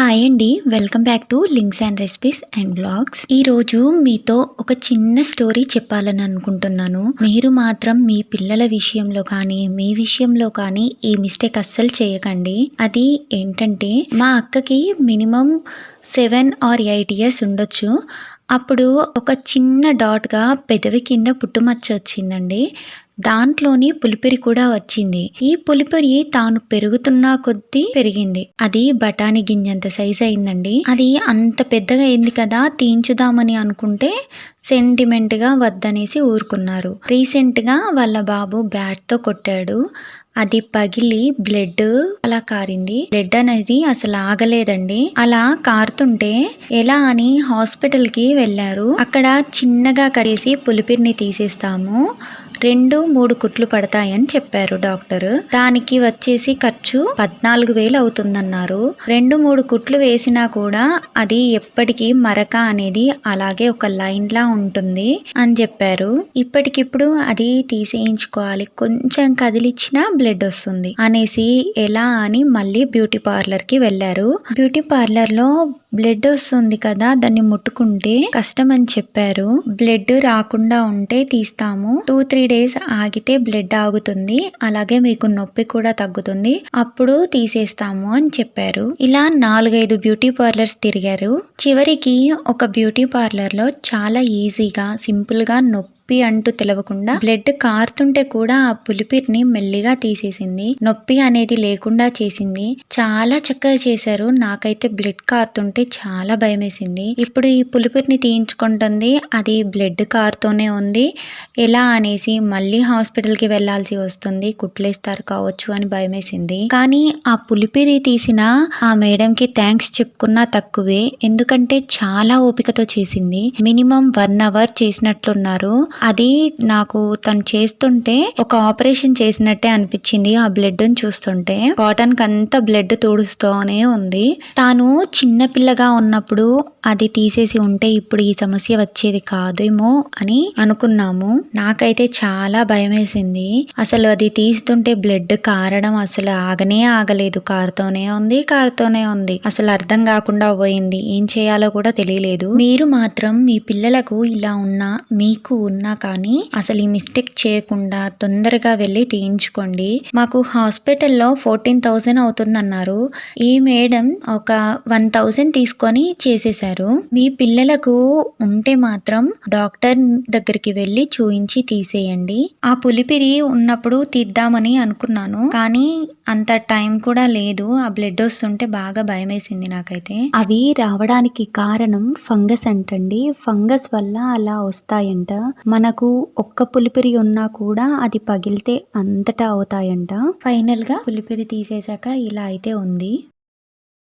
Hi అండి welcome back to links and recipes and blogs ఈరోజు మీతో ఒక చిన్న స్టోరీ చెప్పాలని అనుకుంటున్నాను. మీరు మాత్రం మీ పిల్లల విషయంలో కానీ మీ విషయంలో కానీ ఈ మిస్టేక్ అస్సలు చేయకండి. అది ఏంటంటే మా అక్కకి minimum seven or eight years ఉండొచ్చు. అప్పుడు ఒక చిన్న డాట్గా పెదవి కింద పుట్టుమచ్చ వచ్చిందండి. దాంట్లోని పులిపిరి కూడా వచ్చింది. ఈ పులిపిరి తాను పెరుగుతున్న కొద్దీ పెరిగింది. అది బఠానీ గింజంత సైజ్ అయిందండి. అది అంత పెద్దగా అయింది కదా తీయించుదామని అనుకుంటే సెంటిమెంట్గా వద్దనేసి ఊరుకున్నారు. రీసెంట్గా వాళ్ళ బాబు బ్యాట్తో కొట్టాడు. అది పగిలి బ్లడ్ అలా కారింది. బ్లడ్ అనేది అసలు ఆగలేదండి. అలా కారుతుంటే ఎలా అని హాస్పిటల్కి వెళ్ళారు. అక్కడ చిన్నగా కడేసి పులిపిరిని తీసేస్తాము. రెండు మూడు కుట్లు పడతాయని చెప్పారు డాక్టర్. దానికి వచ్చేసి ఖర్చు పద్నాలుగు వేలు అవుతుందన్నారు. రెండు మూడు కుట్లు వేసినా కూడా అది ఎప్పటికీ మరక అనేది అలాగే ఒక లైన్ లా ఉంటుంది అని చెప్పారు. ఇప్పటికిప్పుడు అది తీసేయించుకోవాలి. కొంచెం కదిలిచ్చినా బ్లడ్ వస్తుంది అనేసి ఎలా అని మళ్ళీ బ్యూటీ పార్లర్కి వెళ్ళారు. బ్యూటీ పార్లర్లో బ్లడ్ వస్తుంది కదా దాన్ని ముట్టుకుంటే కష్టం అని చెప్పారు. బ్లడ్ రాకుండా ఉంటే తీస్తాము. టూ త్రీ డేస్ ఆగితే బ్లడ్ ఆగుతుంది. అలాగే మీకు నొప్పి కూడా తగ్గుతుంది. అప్పుడు తీసేస్తాము అని చెప్పారు. ఇలా నాలుగైదు బ్యూటీ పార్లర్స్ తిరిగారు. చివరికి ఒక బ్యూటీ పార్లర్లో చాలా ఈజీగా సింపుల్గా నొప్పి నొప్పి అంటూ తెలవకుండా బ్లడ్ కారుతుంటే కూడా ఆ పులిపిరిని మెల్లిగా తీసేసింది. నొప్పి అనేది లేకుండా చేసింది. చాలా చక్కగా చేశారు. నాకైతే బ్లడ్ కారుతుంటే చాలా భయం వేసింది ఇప్పుడు ఈ పులిపిరిని తీయించుకుంటుంది. అది బ్లడ్ కారుతోనే ఉంది. ఎలా అనేసి మళ్ళీ హాస్పిటల్కి వెళ్ళాల్సి వస్తుంది. కుట్లేస్తారు కావచ్చు అని భయం వేసింది కానీ ఆ పులిపిరి తీసిన ఆ మేడం కి థ్యాంక్స్ చెప్పుకున్నా తక్కువే. ఎందుకంటే చాలా ఓపికతో చేసింది. మినిమం వన్ అవర్ చేసినట్లున్నారు. అది నాకు తను చేస్తుంటే ఒక ఆపరేషన్ చేసినట్టే అనిపించింది ఆ బ్లడ్ చూస్తుంటే. కాటన్కి అంతా బ్లడ్ తుడుస్తూనే ఉంది. తాను చిన్నపిల్లగా ఉన్నప్పుడు అది తీసేసి ఉంటే ఇప్పుడు ఈ సమస్య వచ్చేది కాదేమో అని అనుకున్నాము. నాకైతే చాలా భయం వేసింది అసలు అది తీస్తుంటే బ్లడ్ కారడం అసలు ఆగనే ఆగలేదు. కారుతోనే ఉంది కారుతోనే ఉంది. అసలు అర్థం కాకుండా పోయింది. ఏం చేయాలో కూడా తెలియలేదు. మీరు మాత్రం మీ పిల్లలకు ఇలా ఉన్నా మీకు ఉన్న కానీ అసలు ఈ మిస్టేక్ చేయకుండా తొందరగా వెళ్ళి తీయించుకోండి. మాకు హాస్పిటల్లో ఫోర్టీన్ థౌసండ్ అవుతుందన్నారు. ఈ మేడం ఒక వన్ థౌసండ్ తీసుకొని చేసేశారు. మీ పిల్లలకు ఉంటే మాత్రం డాక్టర్ దగ్గరికి వెళ్ళి చూయించి తీసేయండి. ఆ పులిపిరి ఉన్నప్పుడు తీద్దామని అనుకున్నాను. కానీ అంత టైం కూడా లేదు. ఆ బ్లడ్ వస్తుంటే బాగా భయం వేసింది నాకైతే. అవి రావడానికి కారణం ఫంగస్ అంటండి. ఫంగస్ వల్ల అలా వస్తాయంట. మనకు ఒక్క పులిపిరి ఉన్నా కూడా అది పగిలితే అంతటా అవుతాయంట. ఫైనల్గా పులిపిరి తీసేశాక ఇలా అయితే ఉంది.